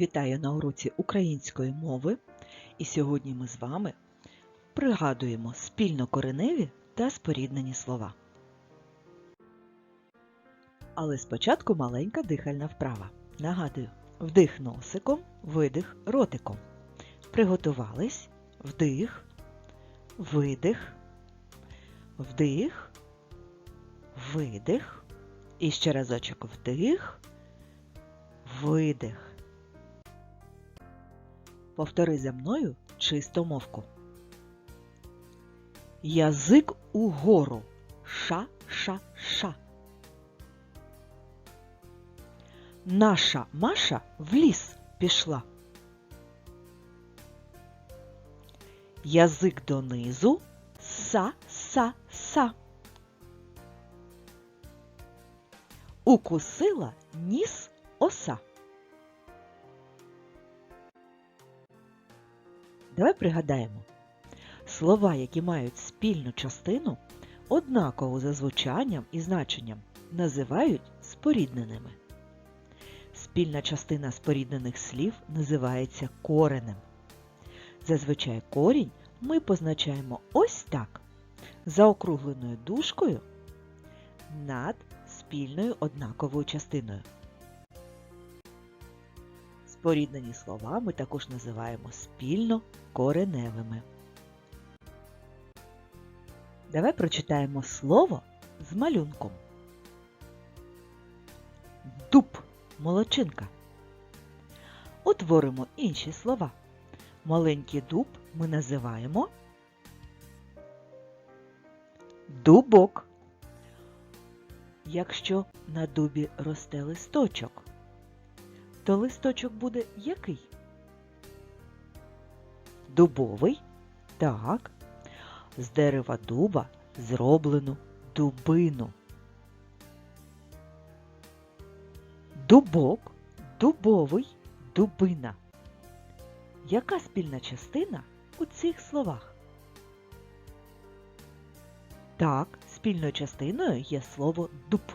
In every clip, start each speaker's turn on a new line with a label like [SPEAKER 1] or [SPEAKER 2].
[SPEAKER 1] Вітаю на уроці української мови. І сьогодні ми з вами пригадуємо спільнокореневі та споріднені слова. Але спочатку маленька дихальна вправа. Нагадую, вдих носиком, видих ротиком. Приготувались. Вдих, видих, вдих, видих. І ще разочок вдих, видих. Повтори за мною чисту мовку. Язик угору. Ша-ша-ша. Наша Маша в ліс пішла. Язик донизу. Са-са-са. Укусила ніс оса. Давай пригадаємо. Слова, які мають спільну частину, однаково за звучанням і значенням, називають спорідненими. Спільна частина споріднених слів називається коренем. Зазвичай корінь ми позначаємо ось так, заокругленою дужкою над спільною однаковою частиною. Споріднені слова ми також називаємо спільно кореневими. Давай прочитаємо слово з малюнком. Дуб молочинка. Утворимо інші слова. Маленький дуб ми називаємо дубок. Якщо на дубі росте листочок, то листочок буде який? Дубовий? Так. З дерева дуба зроблено дубину. Дубок, дубовий, дубина. Яка спільна частина у цих словах? Так, спільною частиною є слово дуб.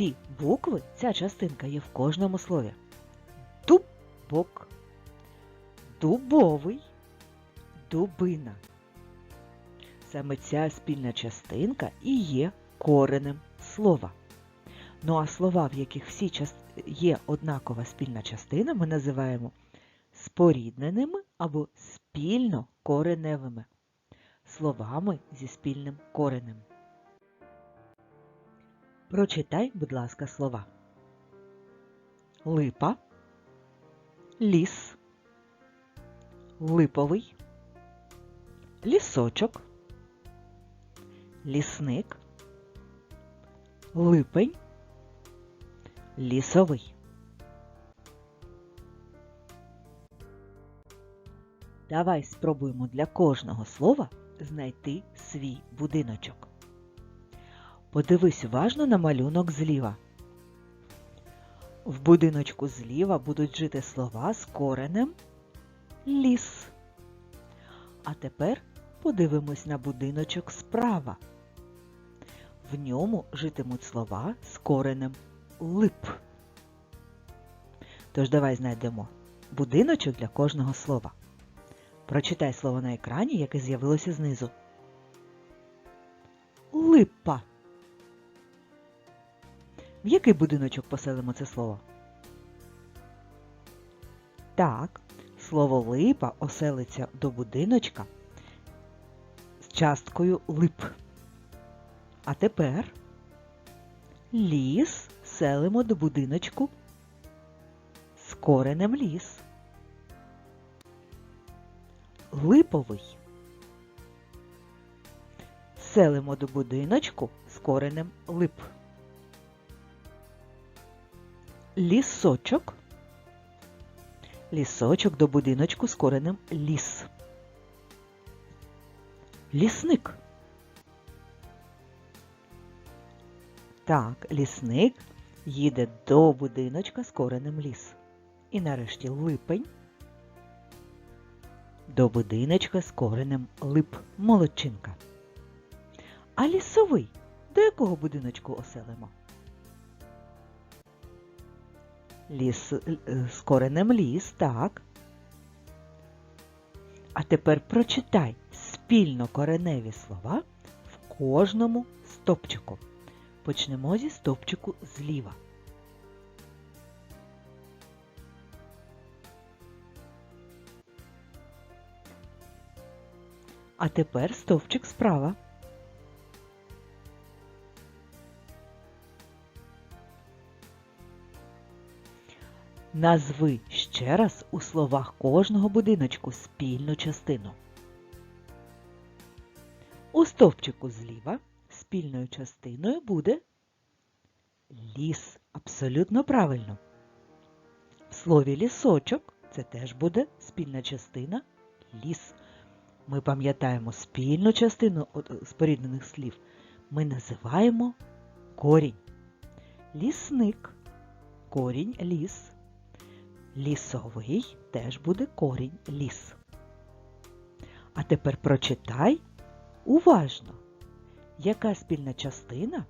[SPEAKER 1] Ці букви, ця частинка є в кожному слові. Дубок, дубовий, дубина. Саме ця спільна частинка і є коренем слова. Ну а слова, в яких всі є однакова спільна частина, ми називаємо спорідненими або спільно кореневими словами зі спільним коренем. Прочитай, будь ласка, слова. Липа, ліс, липовий, лісочок, лісник, липень, лісовий. Давай спробуємо для кожного слова знайти свій будиночок. Подивись уважно на малюнок зліва. В будиночку зліва будуть жити слова з коренем ліс. А тепер подивимось на будиночок справа. В ньому житимуть слова з коренем лип. Тож давай знайдемо будиночок для кожного слова. Прочитай слово на екрані, яке з'явилося знизу. Липа. В який будиночок поселимо це слово? Так, слово липа оселиться до будиночка з часткою лип. А тепер ліс селимо до будиночку з коренем ліс. Липовий. Селимо до будиночку з коренем лип. Лісочок. Лісочок до будиночку з коренем ліс. Лісник. Так, лісник їде до будиночка з коренем ліс. І нарешті липень до будиночка з коренем лип молодчинка. А лісовий до якого будиночку оселимо? Ліс е, з коренем ліс, так. А тепер прочитай спільно кореневі слова в кожному стопчику. Почнемо зі стопчику зліва. А тепер стовпчик справа. Назви ще раз у словах кожного будиночку спільну частину. У стовпчику зліва спільною частиною буде ліс. Абсолютно правильно. В слові лісочок це теж буде спільна частина ліс. Ми пам'ятаємо спільну частину споріднених слів. Ми називаємо корінь. Лісник. Корінь ліс. Лісовий теж буде корінь ліс. А тепер прочитай уважно, яка спільна частина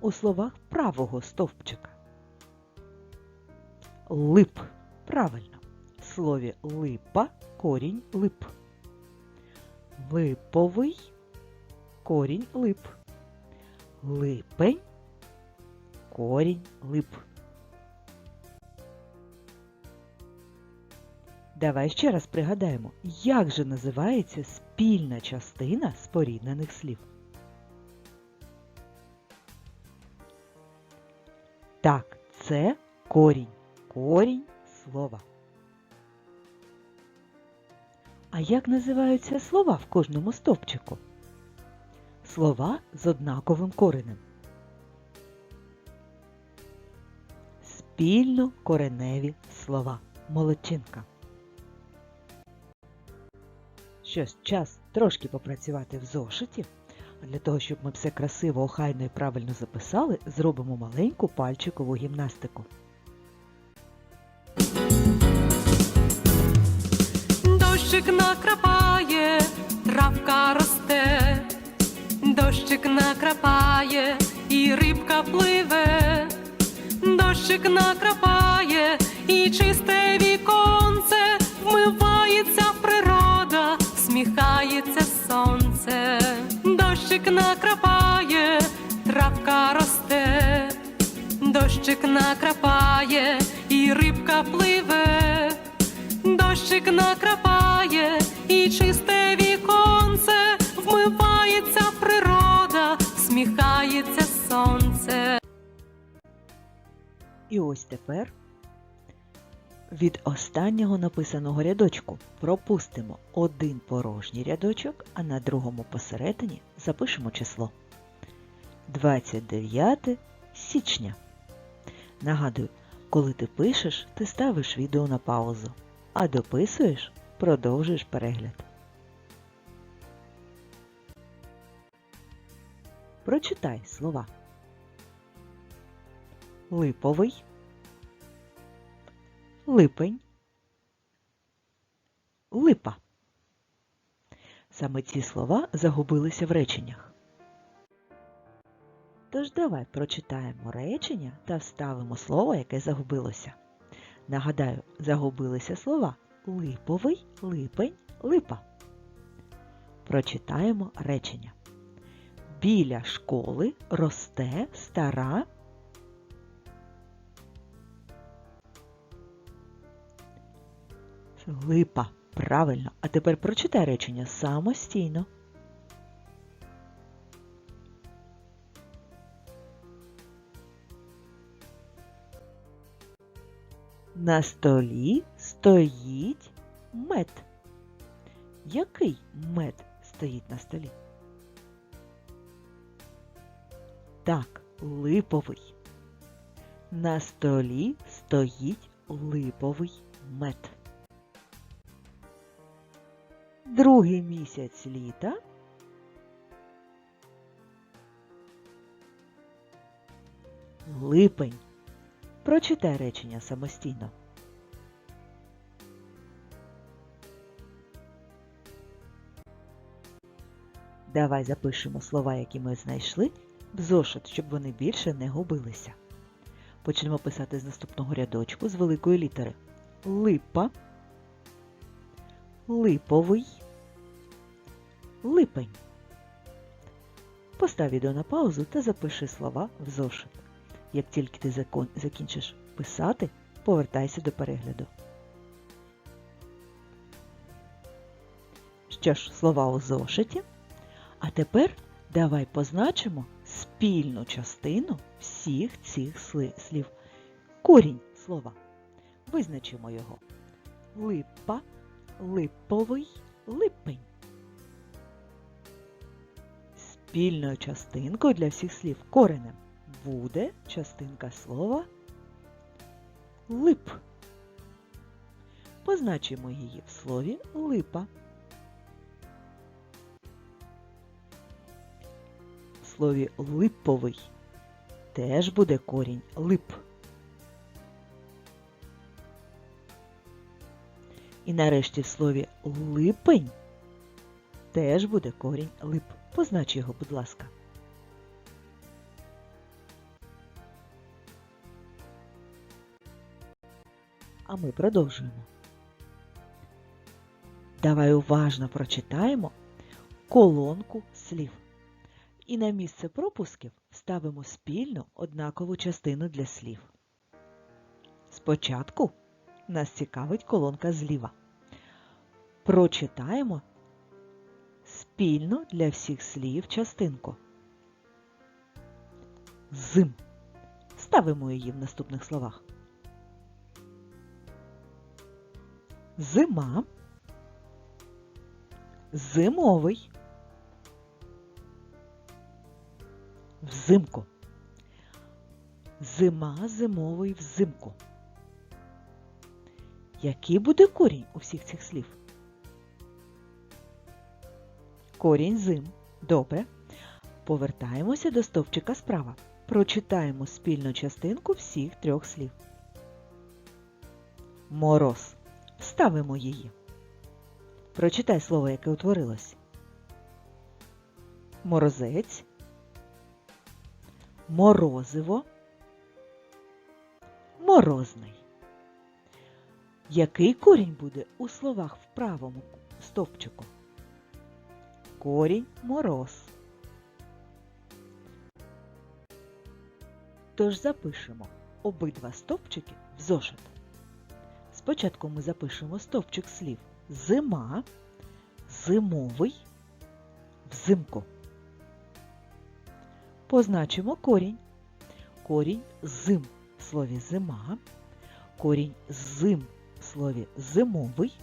[SPEAKER 1] у словах правого стовпчика. Лип. Правильно. В слові липа корінь лип. Липовий корінь лип. Липень корінь лип. Давай ще раз пригадаємо, як же називається спільна частина споріднених слів. Так, це корінь. Корінь слова. А як називаються слова в кожному стовпчику? Слова з однаковим коренем. Спільно кореневі слова. Молодчинка. Що ж, час трошки попрацювати в зошиті. А Для того, щоб ми все красиво, охайно і правильно записали, зробимо маленьку пальчикову гімнастику.
[SPEAKER 2] Дощик накрапає, травка росте, дощик накрапає, і рибка пливе, дощик накрапає, і чисте віконце, природа, сміхається сонце, дощик накрапає, травка росте, дощик накрапає, і рибка пливе. Дощик накрапає і чисте віконце, вмивається природа, сміхається сонце.
[SPEAKER 1] І ось тепер від останнього написаного рядочку пропустимо один порожній рядочок, а на другому посередині запишемо число. 29 січня. Нагадую, коли ти пишеш, ти ставиш відео на паузу, а дописуєш, продовжуєш перегляд. Прочитай слова. Липовий, липень, липа. Саме ці слова загубилися в реченнях. Тож давай прочитаємо речення та вставимо слово, яке загубилося. Нагадаю, загубилися слова липовий, липень, липа. Прочитаємо речення. Біля школи росте стара липа. Правильно. А тепер прочитай речення самостійно. На столі стоїть мед. Який мед стоїть на столі? Так, липовий. На столі стоїть липовий мед. Другий місяць літа. Липень. Прочитай речення самостійно. Давай запишемо слова, які ми знайшли, в зошит, щоб вони більше не губилися. Почнемо писати з наступного рядочку з великої літери. Липа, липовий, липень. Постав відео на паузу та запиши слова в зошит. Як тільки ти закінчиш писати, повертайся до перегляду. Що ж, слова у зошиті. А тепер давай позначимо спільну частину всіх цих слів. Корінь слова. Визначимо його. Липа, липовий, липень. Спільною частинкою для всіх слів коренем буде частинка слова лип. Позначимо її в слові липа. В слові липовий теж буде корінь лип. І нарешті в слові липень теж буде корінь лип. Познач його, будь ласка. А ми продовжуємо. Давай уважно прочитаємо колонку слів. І на місце пропусків ставимо спільну однакову частину для слів. Спочатку нас цікавить колонка зліва. Прочитаємо спільну для всіх слів частинку. Зим. Ставимо її в наступних словах. Зима. Зимовий. Взимку. Зима зимовий взимку. Який буде корінь у всіх цих слів? Корінь зим. Добре. Повертаємося до стовпчика справа. Прочитаємо спільну частинку всіх трьох слів. Мороз. Вставимо її. Прочитай слово, яке утворилось. Морозець. Морозиво. Морозний. Який корінь буде у словах в правому стовпчику? Корінь мороз. Тож запишемо обидва стовпчики в зошит. Спочатку ми запишемо стовпчик слів зима, зимовий, взимку. Позначимо корінь. Корінь зим в слові зима, корінь зим в слові зимовий,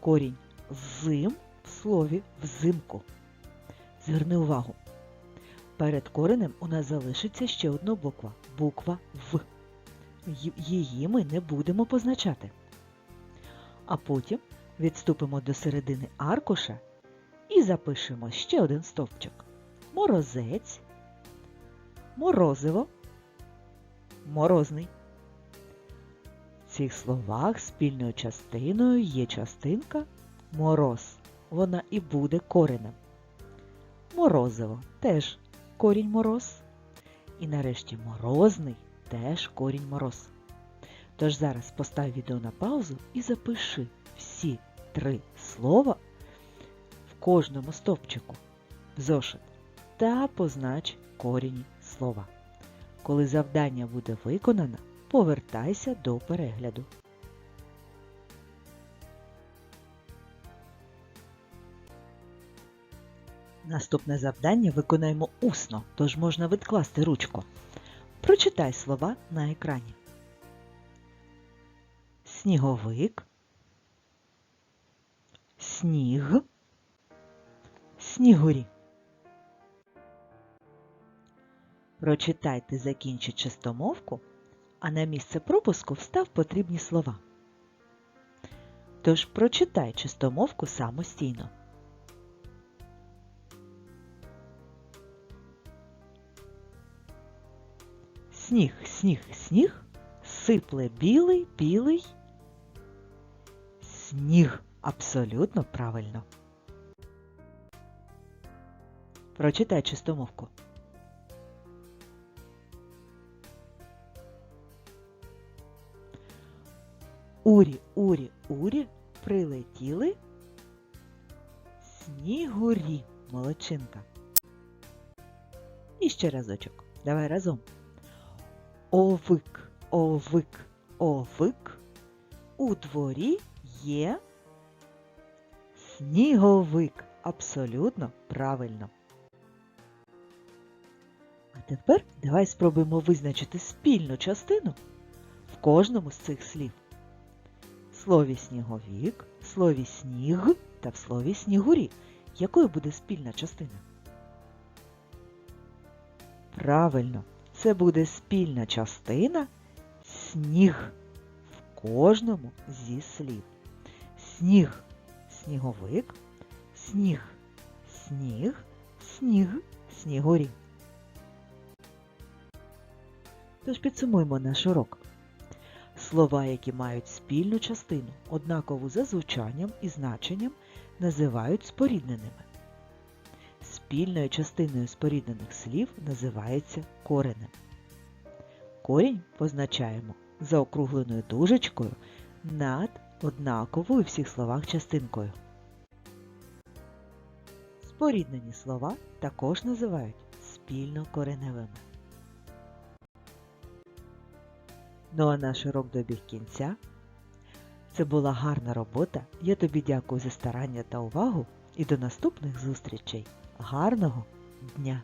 [SPEAKER 1] корінь зим слові взимку. Зверни увагу. Перед коренем у нас залишиться ще одна буква буква В. Її ми не будемо позначати. А потім відступимо до середини аркуша і запишемо ще один стовпчик. Морозець, морозиво, морозний. В цих словах спільною частиною є частинка мороз. Вона і буде коренем. Морозиво теж корінь мороз. І нарешті морозний теж корінь мороз. Тож зараз постав відео на паузу і запиши всі три слова в кожному стовпчику в зошит та познач корінь слова. Коли завдання буде виконано, повертайся до перегляду. Наступне завдання виконаємо усно, тож можна відкласти ручку. Прочитай слова на екрані. Сніговик, сніг, снігурі. Прочитайте закінчи чистомовку, а на місце пропуску встав потрібні слова. Тож прочитай чистомовку самостійно. Сніг, сніг, сніг, сипле білий, білий. Сніг. Абсолютно правильно. Прочитай чистомовку. Урі, урі, урі, прилетіли снігурі. Молодчинка. І ще разочок. Давай разом. Овик, овик, овик. У дворі є сніговик. Абсолютно правильно. А тепер давай спробуємо визначити спільну частину в кожному з цих слів. В слові сніговік, в слові сніг та в слові снігурі. Якою буде спільна частина? Правильно, це буде спільна частина сніг в кожному зі слів. Сніг сніговик, сніг сніг, сніг снігурі. Тож підсумуємо наш урок. Слова, які мають спільну частину, однакову за звучанням і значенням, називають спорідненими. Спільною частиною споріднених слів називається коренем. Корінь позначаємо заокругленою дужечкою над однаковою у всіх словах частинкою. Споріднені слова також називають спільнокореневими. Ну а наш урок добіг кінця. Це була гарна робота. Я тобі дякую за старання та увагу і до наступних зустрічей. Гарного дня!